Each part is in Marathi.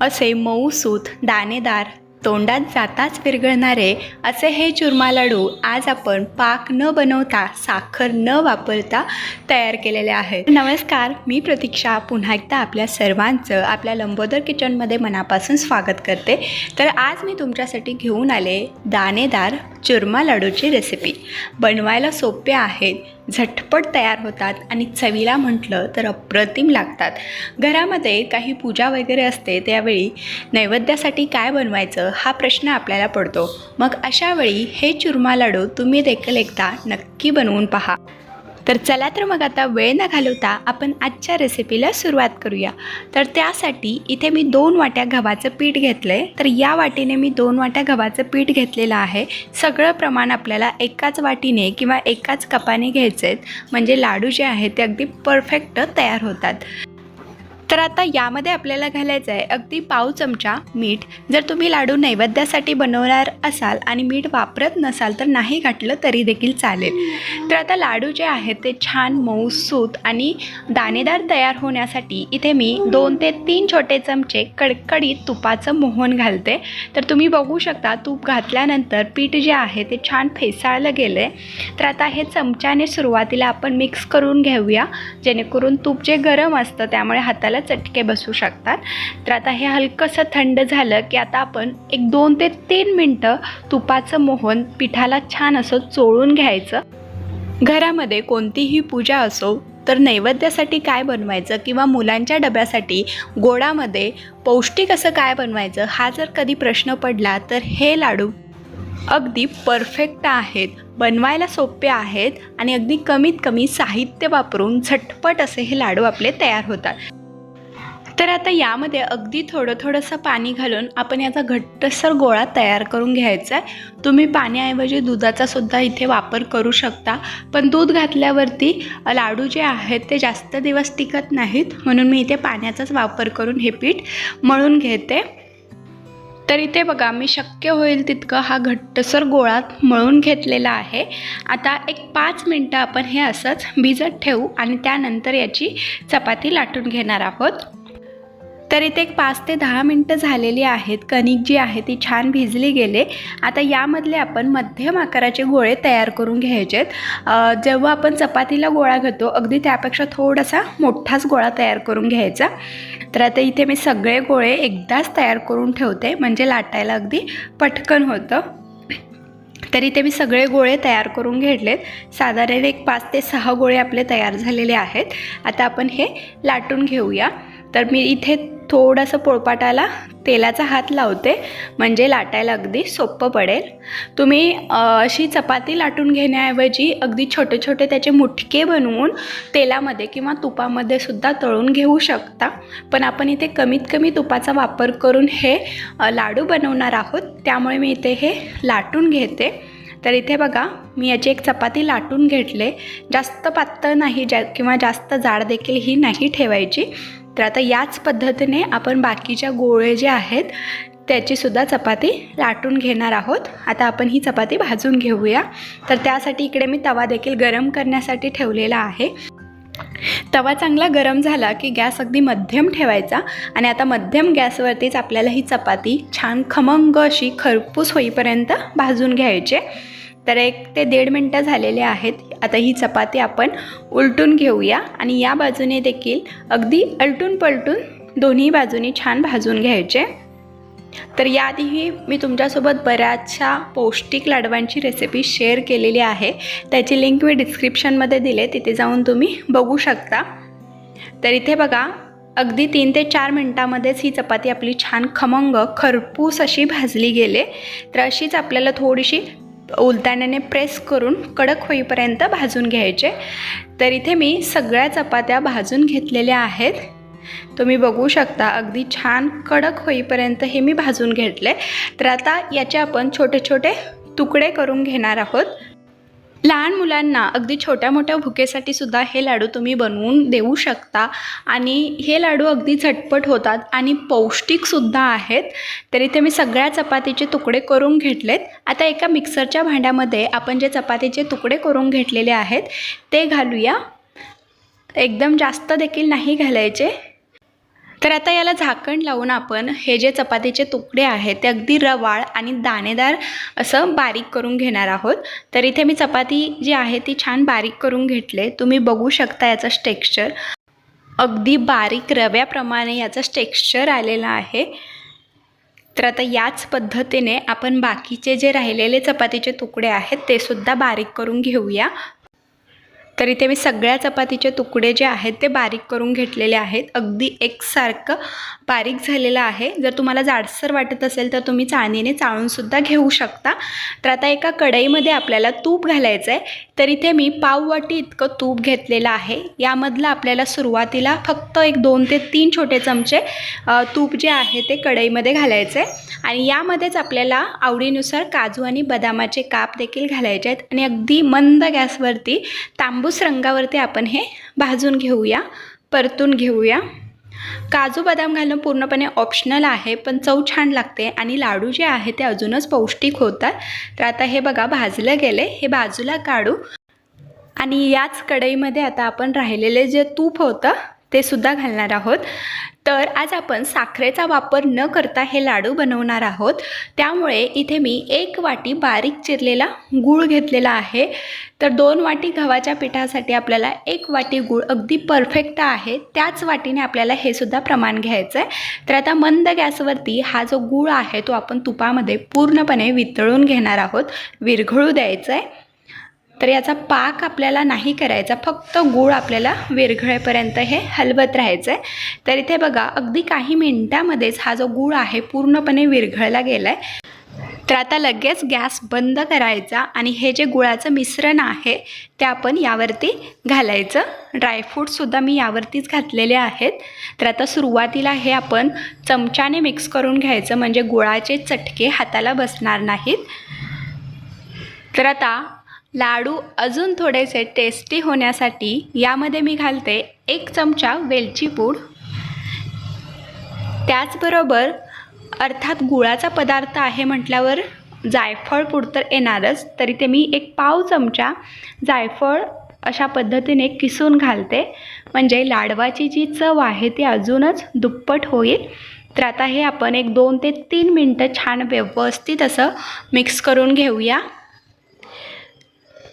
असे मऊसूत दाणेदार तोंडात जाताच विरघळणारे असे हे चुरमा लाडू आज आपण पाक न बनवता साखर न वापरता तयार केलेले आहेत. नमस्कार मी प्रतीक्षा. पुन्हा एकदा आपल्या सर्वांचं आपल्या लंबोदर किचनमध्ये मनापासून स्वागत करते. तर आज मी तुमच्यासाठी घेऊन आले दाणेदार चुरमा लाडूची रेसिपी बनवायला सोपे आहेत. झटपट तयार होतात आणि चवीला म्हटलं तर अप्रतिम लागतात. घरामध्ये काही पूजा वगैरे असते त्यावेळी नैवेद्यासाठी काय बनवायचं हा प्रश्न आपल्याला पडतो. मग अशावेळी हे चुरमा लाडू तुम्ही देखील एकदा नक्की बनवून पहा. तर चला तर मग आता वेळ न घालवता आपण आजच्या रेसिपीला सुरुवात करूया. तर त्यासाठी इथे मी दोन वाट्या गव्हाचं पीठ घेतलं आहे तर या वाटीने मी दोन वाट्या गव्हाचं पीठ घेतलेलं आहे. सगळं प्रमाण आपल्याला एकाच वाटीने किंवा एकाच कपाने घ्यायचे आहेत म्हणजे लाडू जे आहेत ते अगदी परफेक्ट तयार होतात. तर आता यामध्ये आपल्याला घालायचं आहे अगदी पाव चमचा मीठ. जर तुम्ही लाडू नैवेद्यासाठी बनवणार असाल आणि मीठ वापरत नसाल तर नाही घातलं तरी देखील चालेल. तर आता लाडू जे आहेत ते छान मऊ सूत आणि दाणेदार तयार होण्यासाठी इथे मी दोन ते तीन छोटे चमचे कडकडीत तुपाचं मोहन घालते. तर तुम्ही बघू शकता तूप घातल्यानंतर पीठ जे आहे ते छान फेसाळलं गेलं आहे तर आता हे चमच्याने सुरुवातीला आपण मिक्स करून घेऊया. जेणेकरून तूप जे गरम असतं त्यामुळे हाताला चटके बसू शकतात. तर आता हे हलकंसं थंड झालं की आता आपण एक दोन ते तीन मिनटं तुपाचं मोहन पिठाला छान असं चोळून घ्यायचं. घरामध्ये कोणतीही पूजा असो तर नैवेद्यासाठी काय बनवायचं किंवा मुलांच्या डब्यासाठी गोडामध्ये पौष्टिक असं काय बनवायचं हा जर कधी प्रश्न पडला तर हे लाडू अगदी परफेक्ट आहेत बनवायला सोपे आहेत आणि अगदी कमीत कमी साहित्य वापरून झटपट असे हे लाडू आपले तयार होतात. तर आता यामध्ये अगदी थोडं थोडंसं पाणी घालून आपण याचा घट्टसर गोळा तयार करून घ्यायचा आहे. तुम्ही पाण्याऐवजी दुधाचा सुद्धा इथे वापर करू शकता. पण दूध घातल्यावरती लाडू जे आहेत ते जास्त दिवस टिकत नाहीत. म्हणून मी इथे पाण्याचाच वापर करून हे पीठ मळून घेते. तर इथे बघा मी शक्य होईल तितकं हा घट्टसर गोळात मळून घेतलेला आहे. आता एक पाच मिनटं आपण हे असंच भिजत ठेवू आणि त्यानंतर याची चपाती लाटून घेणार आहोत. तर इथे एक पाच ते दहा मिनटं झालेली आहेत. कणिक जी आहे ती छान भिजली गेले. आता यामधले आपण मध्यम आकाराचे गोळे तयार करून घ्यायचे आहेत. जेव्हा आपण चपातीला गोळा घेतो अगदी त्यापेक्षा थोडासा मोठाच गोळा तयार करून घ्यायचा. तर आता इथे मी सगळे गोळे एकदाच तयार करून ठेवते म्हणजे लाटायला अगदी पटकन होतं. तर इथे मी सगळे गोळे तयार करून घेतलेत. साधारण एक पाच ते सहा गोळे आपले तयार झालेले आहेत. आता आपण हे लाटून घेऊया. तर मी इथे थोडंसं पोळपाटाला तेलाचा हात लावते म्हणजे लाटायला अगदी सोपं पडेल. तुम्ही अशी चपाती लाटून घेण्याऐवजी अगदी छोटे छोटे त्याचे मुटके बनवून तेलामध्ये किंवा तुपामध्ये सुद्धा तळून घेऊ शकता. पण आपण इथे कमीत कमी तुपाचा वापर करून हे लाडू बनवणार आहोत. त्यामुळे मी इथे हे लाटून घेते. तर इथे बघा मी याची एक चपाती लाटून घेतले. जास्त पातळ नाही जा किंवा जास्त जाड देखील ही नाही ठेवायची. तर आता याच पद्धतीने आपण बाकीच्या गोळे जे आहेत त्याचीसुद्धा चपाती लाटून घेणार आहोत. आता आपण ही चपाती भाजून घेऊया. तर त्यासाठी इकडे मी तवा देखील गरम करण्यासाठी ठेवलेला आहे. तवा चांगला गरम झाला की गॅस अगदी मध्यम ठेवायचा आणि आता मध्यम गॅसवरतीच आपल्याला ही चपाती छान खमंग अशी खरपूस होईपर्यंत भाजून घ्यायचे. तर एक ते दीड मिनटं झालेले आहेत. आता ही चपाती आपण उलटून घेऊया आणि या बाजूने देखील अगदी अलटून पलटून दोन्ही बाजूनी छान भाजून घ्यायचे. तर याआधीही मी तुमच्यासोबत बऱ्याचशा पौष्टिक लाडवांची रेसिपी शेअर केलेली आहे. त्याची लिंक मी डिस्क्रिप्शनमध्ये दिले तिथे जाऊन तुम्ही बघू शकता. तर इथे बघा अगदी तीन ते चार मिनटामध्येच ही चपाती आपली छान खमंग खरपूस अशी भाजली गेले. तर अशीच आपल्याला थोडीशी उलताण्याने प्रेस करून कडक होईपर्यंत भाजून घ्यायचे. तर इथे मी सगळ्या चपात्या भाजून घेतलेल्या आहेत. तुम्ही बघू शकता अगदी छान कडक होईपर्यंत हे मी भाजून घेतले. तर आता याचे आपण छोटे छोटे तुकडे करून घेणार आहोत. लहान मुलांना अगदी छोट्या मोठ्या भुकेसाठी सुद्धा हे लाडू तुम्ही बनवून देऊ शकता. आणि हे लाडू अगदी झटपट होतात आणि पौष्टिकसुद्धा आहेत. तर इथे मी सगळ्या चपातीचे तुकडे करून घेतलेत. आता एका मिक्सरच्या भांड्यामध्ये आपण जे चपातीचे तुकडे करून घेतलेले आहेत ते घालूया. एकदम जास्त देखील नाही घालायचे. तर आता याला झाकण लावून आपण हे जे चपातीचे तुकडे आहेत ते अगदी रवाळ आणि दाणेदार असं बारीक करून घेणार आहोत. तर इथे मी चपाती जी आहे ती छान बारीक करून घेतले. तुम्ही बघू शकता याचं टेक्स्चर. अगदी बारीक रव्याप्रमाणे याचं टेक्स्चर आलेलं आहे. तर आता याच पद्धतीने आपण बाकीचे जे राहिलेले चपातीचे तुकडे आहेत ते सुद्धा बारीक करून घेऊया. तर इथे मी सगळ्या चपातीचे तुकडे जे आहेत ते बारीक करून घेतलेले आहेत. अगदी एकसारखं बारीक झालेलं आहे. जर तुम्हाला जाडसर वाटत असेल तर तुम्ही चाळणीने चाळूनसुद्धा घेऊ शकता. तर आता एका कढईमध्ये आपल्याला तूप घालायचं आहे तर इथे मी पाववाटी इतकं तूप घेतलेलं आहे. यामधलं आपल्याला सुरुवातीला फक्त एक दोन ते तीन छोटे चमचे तूप जे आहे ते कढईमध्ये घालायचे आणि यामध्येच आपल्याला आवडीनुसार काजू आणि बदामाचे काप देखील घालायचे आहेत आणि अगदी मंद गॅसवरती तांबूस रंगावरती आपण हे भाजून घेऊया परतून घेऊया. काजू बदाम घालणं पूर्णपणे ऑप्शनल आहे पण चव छान लागते आणि लाडू जे आहे ते अजूनच पौष्टिक होतात. तर आता हे बघा भाजलं गेले हे बाजूला काढू. आणि याच कढईमध्ये आता आपण राहिलेले जे तूप होतं ते सुद्धा घालणार आहोत. तर आज आपण साखरेचा वापर न करता हे लाडू बनवणार आहोत. त्यामुळे इथे मी एक वाटी बारीक चिरलेला गूळ घेतलेला आहे. तर दोन वाटी गव्हाच्या पिठासाठी आपल्याला एक वाटी गूळ अगदी परफेक्ट आहे. त्याच वाटीने आपल्याला हे सुद्धा प्रमाण घ्यायचं आहे तर आता मंद गॅसवरती हा जो गूळ आहे तो आपण तुपामध्ये पूर्णपणे वितळून घेणार आहोत. विरघळू द्यायचं आहे तर याचा पाक आपल्याला नाही करायचा फक्त गूळ आपल्याला विरघळेपर्यंत हे हलवत राहायचं आहे तर इथे बघा अगदी काही मिनटामध्येच हा जो गूळ आहे पूर्णपणे विरघळला गेला आहे तर आता लगेच गॅस बंद करायचा आणि हे जे गुळाचं मिश्रण आहे ते आपण यावरती घालायचं. ड्रायफ्रूटसुद्धा मी यावरतीच घातलेले आहेत. तर आता सुरुवातीला हे आपण चमच्याने मिक्स करून घ्यायचं म्हणजे गुळाचे चटके हाताला बसणार नाहीत. तर आता लाडू अजून थोडेसे टेस्टी होण्यासाठी यामध्ये मी घालते एक चमचा वेलची पूड. त्याचबरोबर अर्थात गुळाचा पदार्थ आहे म्हटल्यावर जायफळ पूड तर येणारच तरी ते मी एक पाव चमचा जायफळ अशा पद्धतीने किसून घालते. म्हणजे लाडवाची जी चव आहे ती अजूनच दुप्पट होईल. तर आता हे आपण एक दोन ते तीन मिनटं छान व्यवस्थित असं मिक्स करून घेऊया.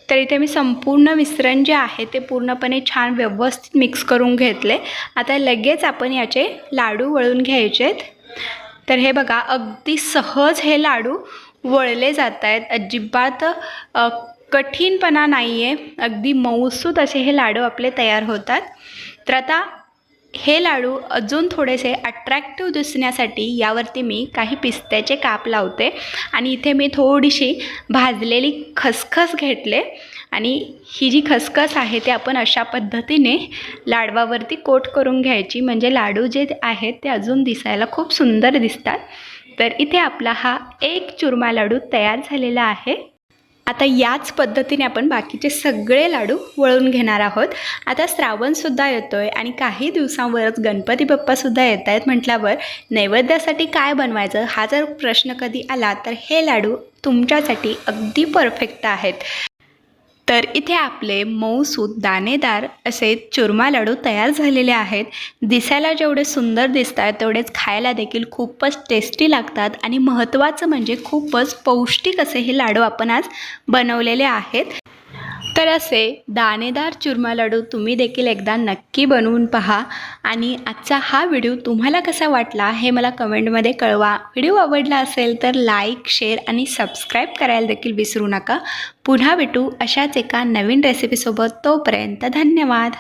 तर इथे मी संपूर्ण मिश्रण जे आहे ते पूर्णपणे छान व्यवस्थित मिक्स करून घेतले. आता लगेच आपण याचे लाडू वळून घ्यायचे आहेत तर हे बघा अगदी सहज हे लाडू वळले जात आहेत अजिबात कठीणपणा नाही आहे अगदी मऊसूत असे हे लाडू आपले तयार होतात. तर आता हे लाडू अजून थोडेसे अट्रॅक्टिव्ह दिसण्यासाठी यावरती मी काही पिस्त्याचे काप लावते आणि इथे मी थोडीशी भाजलेली खसखस घेतले आणि ही जी खसखस आहे ते आपण अशा पद्धतीने लाडवावरती कोट करून घ्यायची. म्हणजे लाडू जे आहेत ते अजून दिसायला खूप सुंदर दिसतात. तर इथे आपला हा एक चुरमा लाडू तयार झालेला आहे. आता याच पद्धतीने आपण बाकीचे सगळे लाडू वळून घेणार आहोत. आता श्रावणसुद्धा येतो आहे आणि काही दिवसांवरच गणपती बाप्पासुद्धा येत आहेत म्हटल्यावर नैवेद्यासाठी काय बनवायचं हा जर प्रश्न कधी आला तर हे लाडू तुमच्यासाठी अगदी परफेक्ट आहेत. तर इथे आपले मऊसूत दाणेदार असे चुरमा लाडू तयार झालेले आहेत. दिसायला जेवढे सुंदर दिसत आहेत तेवढेच खायला देखील खूपच टेस्टी लागतात आणि महत्त्वाचं म्हणजे खूपच पौष्टिक असे हे लाडू आपण आज बनवलेले आहेत. तर असे दाणेदार चुरमा लाडू तुम्ही देखील एकदा नक्की बनवून पहा. आणि आजचा हा व्हिडिओ तुम्हाला कसा वाटला हे मला कमेंटमध्ये कळवा. व्हिडिओ आवडला असेल तर लाईक शेअर आणि सबस्क्राईब करायला देखील विसरू नका. पुन्हा भेटू अशाच एका नवीन रेसिपीसोबत तोपर्यंत धन्यवाद.